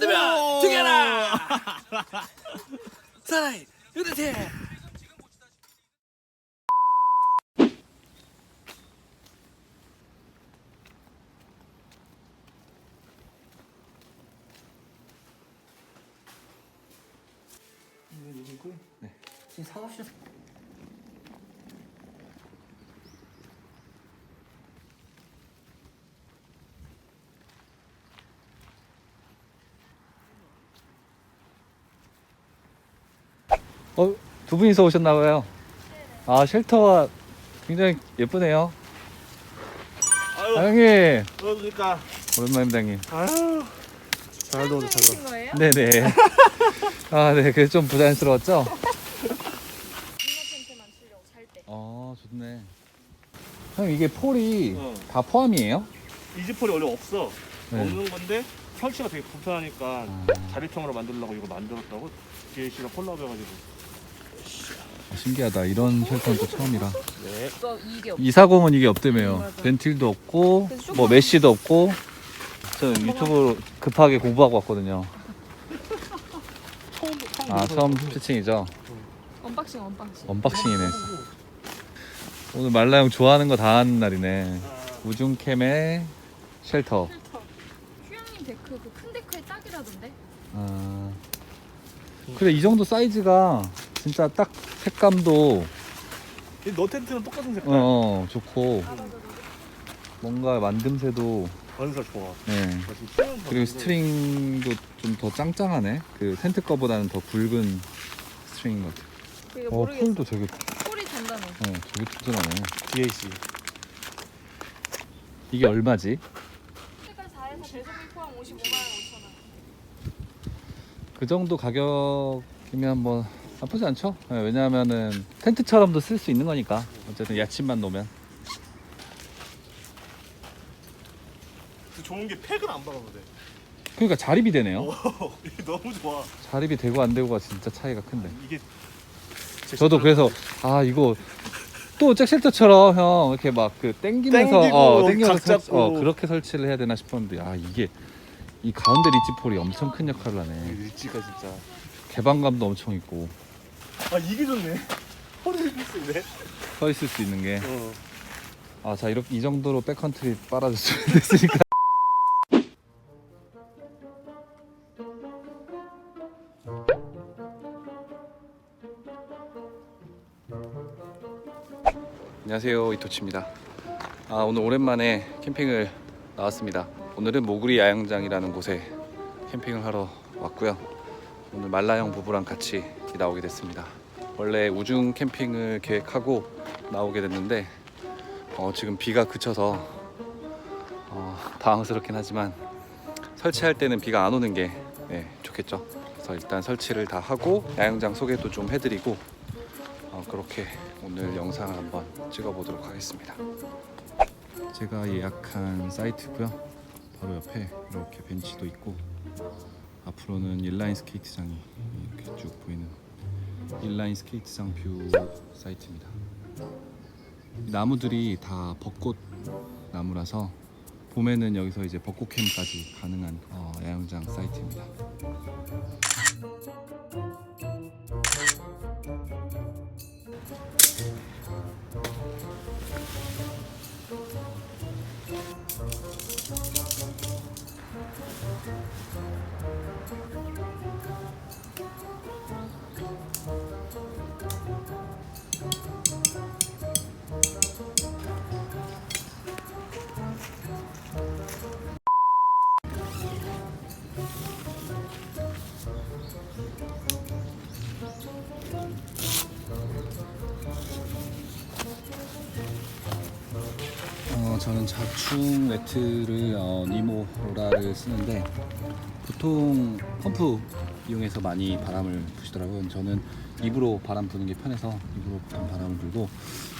되면 죽여라. 사나이 유대태. 지금 사오셨. 어, 두 분이서 오셨나봐요. 아, 쉘터가 굉장히 예쁘네요. 아유, 아, 형님. 그러니까 오랜만입니다, 형님. 아유. 잘 넣어도 잘. 거예요? 네네. 아, 네. 그게 좀 부자연스러웠죠? 이너 텐트만 치려고 살 때. 아, 좋네. 형, 이게 폴이 어. 다 포함이에요? 이지폴이 원래 없어. 네. 없는 건데 설치가 되게 불편하니까 아. 자립형으로 만들려고 이거 만들었다고. DLC랑 콜라보해가지고. 신기하다. 이런 쉘터는 또 처음이라. 네. 이거 이게 없. 240은 이게 없다며요. 벤틸도 없고, 뭐 메쉬도 없고. 저는 유튜브로 급하게 공부하고 왔거든요. 처음 처음 아, 처음. 피칭이죠? 언박싱 언박싱. 언박싱이네. 오늘 말라 형 좋아하는 거 다 하는 날이네. 아, 우중캠의 쉘터. 필터. 휴양님 데크 그 큰 데크에 딱이라던데. 아, 그래 이 정도 사이즈가 진짜 딱 색감도 이너 텐트는 똑같은 색깔. 어, 어, 좋고. 뭔가 만듦새도 반사 좋아. 네. 나 지금 수면 그리고 스트링도 좀 더 짱짱하네. 그 텐트 거보다는 더 굵은 스트링인 것 같아. 어, 모르겠어. 폴도 되게 폴이 단단해. 어, 되게 튼튼하네. DLC. 이게 얼마지? 색깔 4에서 배송비 포함 55만 원 5천 원. 그 정도 가격이면 뭐 나쁘지 않죠? 네, 왜냐하면은 텐트처럼도 쓸 수 있는 거니까 어쨌든 야침만 놓으면 그 좋은 게 팩을 안 박아도 돼. 그러니까 자립이 되네요. 오, 이게 너무 좋아. 자립이 되고 안 되고가 진짜 차이가 큰데. 이게 제 저도 그래서 아 이거 또 잭쉘터처럼 형 이렇게 막 그 땡기면서 땡기고 어 땡기면서 각 설치, 잡고. 어 그렇게 설치를 해야 되나 싶었는데 아 이게 이 가운데 리치폴이 엄청 큰 역할을 하네. 일지가 진짜. 개방감도 엄청 있고 아 이게 좋네. 허리를 필수 있네. 서 있을 수 있는 게 어. 아 자 이렇게 이 정도로 백컨트리 빨아줬으면 됐으니까 안녕하세요 이토치입니다 아 오늘 오랜만에 캠핑을 나왔습니다 오늘은 모구리 야영장이라는 곳에 캠핑을 하러 왔고요 오늘 말라형 부부랑 같이 나오게 됐습니다 원래 우중 캠핑을 계획하고 나오게 됐는데 어, 지금 비가 그쳐서 어, 당황스럽긴 하지만 설치할 때는 비가 안 오는 게 네, 좋겠죠. 그래서 일단 설치를 다 하고 야영장 소개도 좀 해드리고 어, 그렇게 오늘 영상을 한번 찍어보도록 하겠습니다. 제가 예약한 사이트고요. 바로 옆에 이렇게 벤치도 있고 앞으로는 인라인 스케이트장이 이렇게 쭉 보이는 인라인 스케이트장 뷰 사이트입니다. 이 나무들이 다 벚꽃 나무라서 봄에는 여기서 이제 벚꽃 캠까지 가능한 어, 야영장 사이트입니다. 저는 자충 매트를 어, 니모 로라를 쓰는데 보통 펌프 이용해서 많이 바람을 부시더라고요. 저는 입으로 바람 부는 게 편해서 입으로 보통 바람을 불고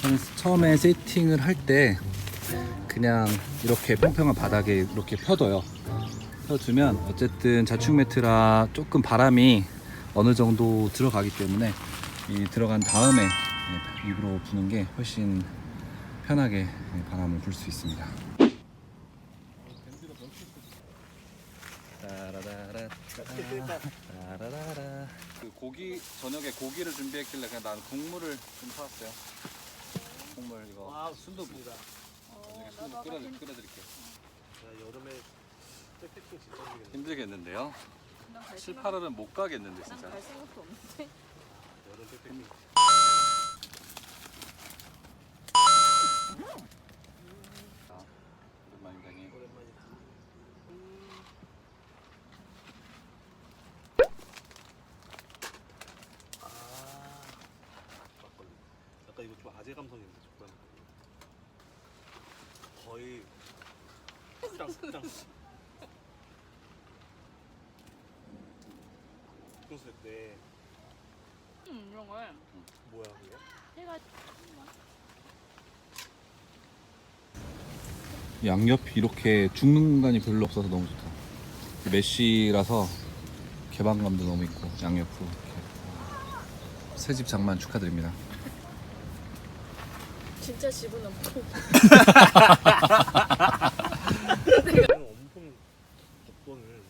저는 처음에 세팅을 할 때 그냥 이렇게 평평한 바닥에 이렇게 펴둬요. 펴주면 어쨌든 자충 매트라 조금 바람이 어느 정도 들어가기 때문에 이 들어간 다음에 네, 입으로 부는 게 훨씬 편하게 네, 바람을 불 수 있습니다. 그 고기 저녁에 고기를 준비했길래 그냥 난 국물을 좀 사왔어요. 국물 이거 와 순두부 순두부다. 나중에 어, 순두부 끓여 끓여드릴게요. 야 여름에 백패킹 진짜 힘들겠네. 힘들겠는데요. 난갈 7, 생각- 8월은 못 가겠는데 진짜. 난갈 생각도 없는데. 여름 백패킹. 자, 오랜만이다니. 오랜만이다. 아 막걸리. 약간 이거 좀 아재 감성인데 족발 막걸리. 거의 짱 짱. 교수 때 음, 이런 걸 뭐야 그게? 해가 양옆이 이렇게 죽는 공간이 별로 없어서 너무 좋다. 메쉬라서 개방감도 너무 있고 양옆으로 이렇게 새집 장만 축하드립니다. 진짜 집은 없고 내가 엄청 덕분을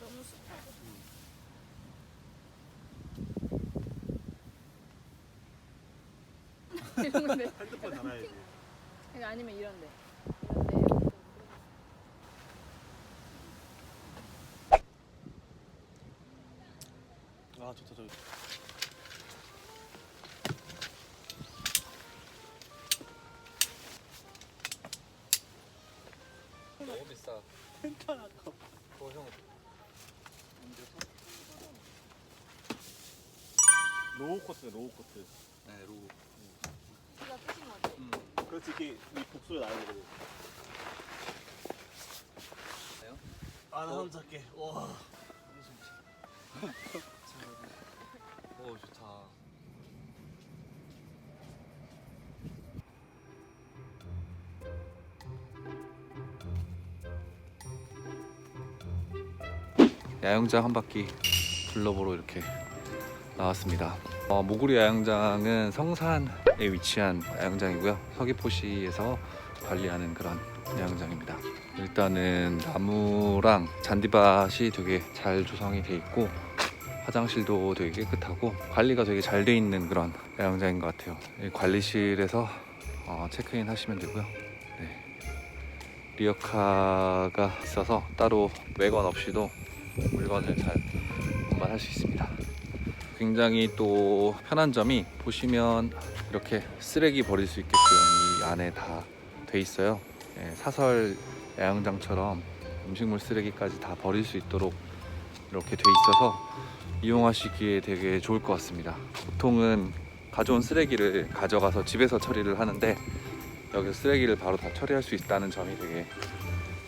너무 습하고 이런 건데 핸드폰 달아야지. 이거 아니면 이런데 이런데 아 좋다 저기. 너무 비싸. 펜탄 아까. 어, 형. 로우 코스 로우 코스. 네, 로. 네가 뜨신 거지? 음. 그렇지 이게 이 복수가 나야 되거든. 아나 손 잡게. 와. 야영장 한 바퀴 둘러보러 이렇게 나왔습니다. 어, 모구리 야영장은 성산에 위치한 야영장이고요. 서귀포시에서 관리하는 그런 야영장입니다. 일단은 나무랑 잔디밭이 되게 잘 조성이 돼 있고 화장실도 되게 깨끗하고 관리가 되게 잘 돼 있는 그런 야영장인 것 같아요. 이 관리실에서 어, 체크인 하시면 되고요. 네. 리어카가 있어서 따로 매건 없이도 물건을 잘 운반할 수 있습니다. 굉장히 또 편한 점이 보시면 이렇게 쓰레기 버릴 수 있게끔 이 안에 다 돼 있어요. 예, 사설 야영장처럼 음식물 쓰레기까지 다 버릴 수 있도록 이렇게 돼 있어서 이용하시기에 되게 좋을 것 같습니다. 보통은 가져온 쓰레기를 가져가서 집에서 처리를 하는데 여기서 쓰레기를 바로 다 처리할 수 있다는 점이 되게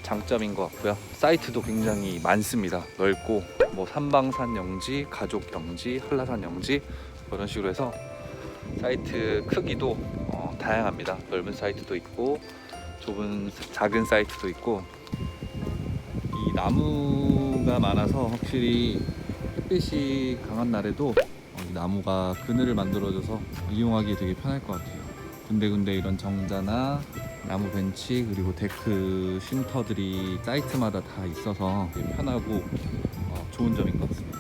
장점인 것 같고요. 사이트도 굉장히 많습니다. 넓고 뭐 삼방산 영지, 가족 영지, 한라산 영지 뭐 이런 식으로 해서 사이트 크기도 어, 다양합니다. 넓은 사이트도 있고 좁은 작은 사이트도 있고 이 나무가 많아서 확실히 햇빛이 강한 날에도 어, 이 나무가 그늘을 만들어줘서 이용하기 되게 편할 것 같아요. 군데군데 이런 정자나 나무 벤치 그리고 데크 쉼터들이 사이트마다 다 있어서 편하고 어, 좋은 점인 것 같습니다.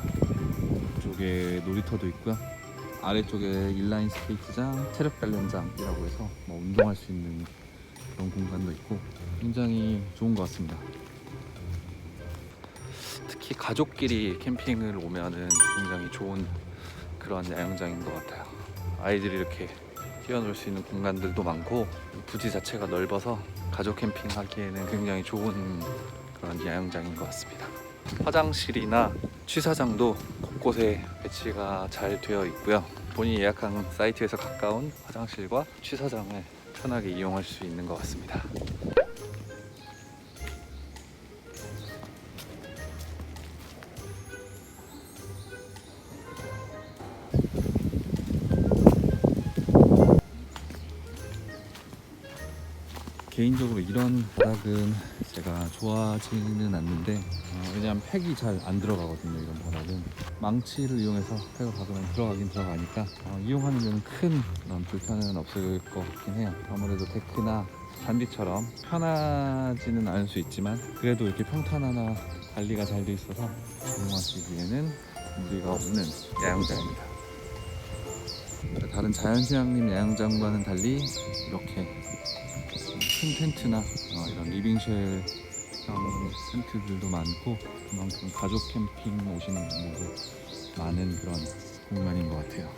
이쪽에 놀이터도 있고요. 아래쪽에 인라인 스케이트장, 체력 단련장이라고 해서 뭐 운동할 수 있는 그런 공간도 있고 굉장히 좋은 것 같습니다. 특히 가족끼리 캠핑을 오면은 굉장히 좋은 그런 야영장인 것 같아요. 아이들이 이렇게 뛰어놀 수 있는 공간들도 많고 부지 자체가 넓어서 가족 캠핑하기에는 굉장히 좋은 그런 야영장인 것 같습니다. 화장실이나 취사장도 곳곳에 배치가 잘 되어 있고요. 본인이 예약한 사이트에서 가까운 화장실과 취사장을 편하게 이용할 수 있는 것 같습니다. 이런 바닥은 제가 좋아하지는 않는데 어, 왜냐하면 팩이 잘 안 들어가거든요 이런 바닥은 망치를 이용해서 팩을 박으면 들어가긴 들어가니까 어, 이용하는 데는 큰 불편은 없을 것 같긴 해요 아무래도 데크나 잔디처럼 편하지는 않을 수 있지만 그래도 이렇게 평탄 하나 관리가 잘 돼 있어서 이용하시기에는 무리가 없는 야영장입니다. 다른 자연휴양림 야영장과는 달리 이렇게 큰 텐트나 어, 이런 리빙쉘 형 텐트들도 많고 그만큼 가족 캠핑 오시는 분들도 많은 그런 공간인 것 같아요.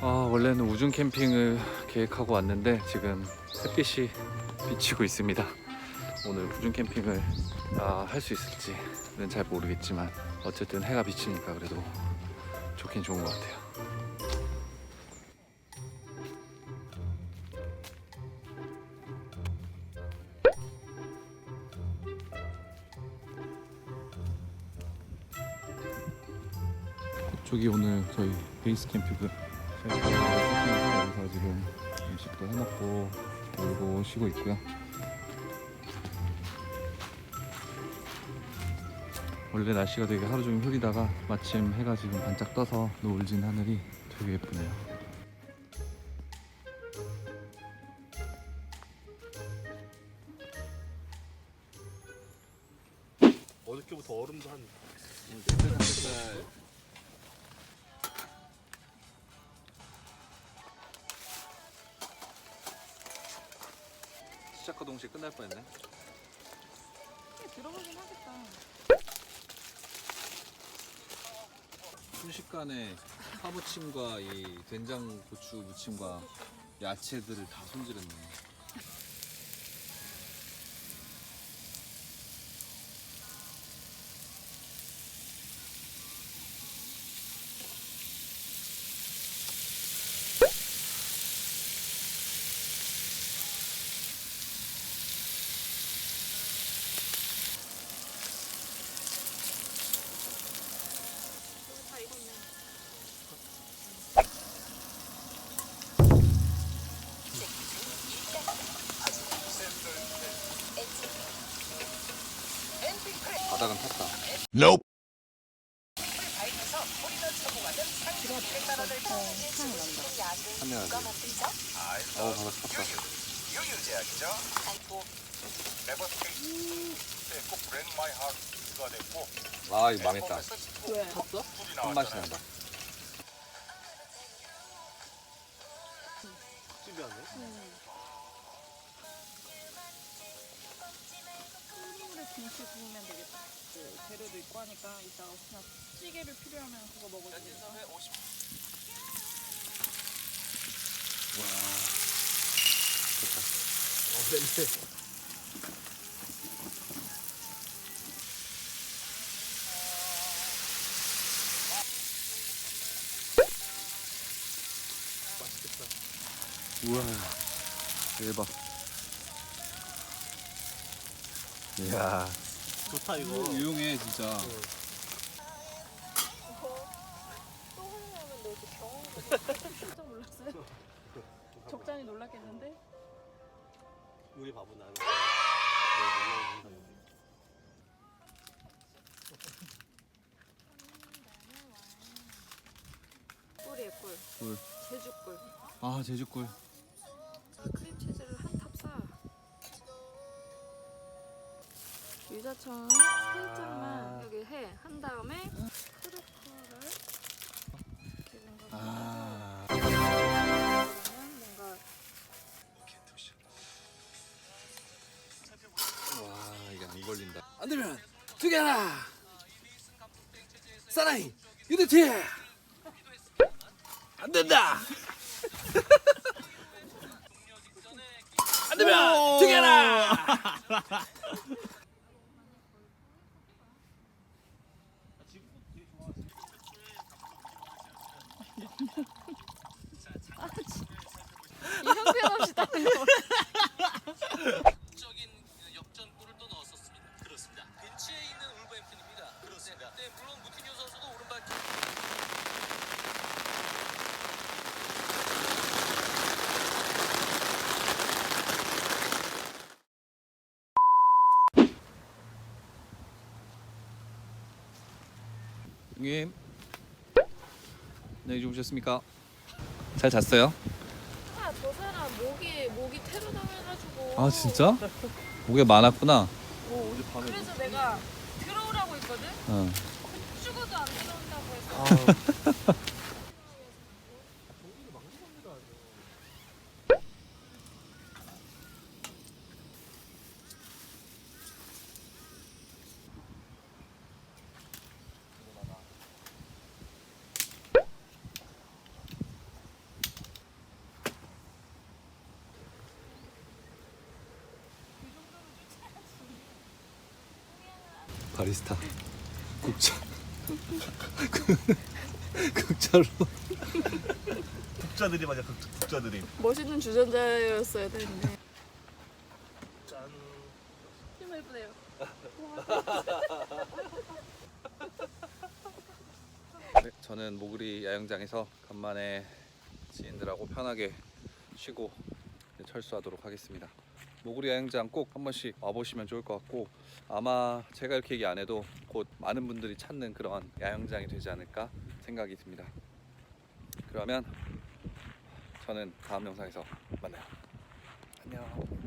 아 원래는 우중 캠핑을 계획하고 왔는데 지금 햇빛이 비치고 있습니다. 오늘 우중 캠핑을 아, 할수 있을지는 잘 모르겠지만 어쨌든 해가 비치니까 그래도 좋긴 좋은 것 같아요. 저기 오늘 저희 베이스 캠프고 여기서 지금 음식도 해먹고 놀고 쉬고 있고요. 원래 날씨가 되게 하루 종일 흐리다가 마침 해가 지금 반짝 떠서 노을진 하늘이 되게 예쁘네요. 어저께부터 얼음도 한 시작과 동시에 끝날 뻔했네. 들어보긴 하겠다. 순식간에 파무침과 이 된장 고추 무침과 야채들을 다 손질했네. 바닥은 탔다. Nope. 하면 어우 바닥 탔다. 유유제약이죠. 에버스테이트 꼭 브랜드 마이 하우스가 됐고 아 이거 망했다. 왜? 졌어? 둘이 손맛이 나왔잖아요. 난다. 안네 김치 구우면 되겠다. 그 재료도 있고 하니까 이따가 그냥 찌개를 필요하면 그거 먹어도 되겠다. 좋다. 어 냄새 맛있겠다 우와 대박. 이야 좋다 이거 유용해 진짜. 또 하려면 너 이렇게 경험을 깜짝 놀랐어요? 적잖이 놀랐겠는데? 우리 바보 나는. 꿀이에요 꿀. 꿀. 제주 꿀. 아 제주꿀. 유자청은 살짝만 여기 해. 한 다음에 크루커를 이렇게 뭔가 아. 그러면 뭔가 와 이게 안 걸린다. 안 되면 두 개나. 사나이 유니티. 안 된다. 안 되면 두 개나. 이 형편없이 따는 거. 적인 역전골을 또 넣었었습니다. 그렇습니다. 벤치에 있는 울버햄튼입니다. 그렇습니다. 네, 물론 무티뉴 선수도 오른발 형님. 안녕히 주무셨습니까? 잘 잤어요? 아, 저 사람 목이 목이 테러 당해가지고. 아 진짜? 목에 많았구나. 어 어제 밤에 그래서 내가 들어오라고 했거든. 어. 죽어도 안 들어온다고 해서. 아 바리스타 국자 국자로 국자들이 맞아 국, 국자들이 멋있는 주전자였어야 되는데. 짠 정말 예쁘네요. 네, 저는 모그리 야영장에서 간만에 지인들하고 편하게 쉬고 철수하도록 하겠습니다. 모그리 야영장 꼭 한 번씩 와보시면 좋을 것 같고 아마 제가 이렇게 얘기 안 해도 곧 많은 분들이 찾는 그런 야영장이 되지 않을까 생각이 듭니다. 그러면 저는 다음 영상에서 만나요. 안녕.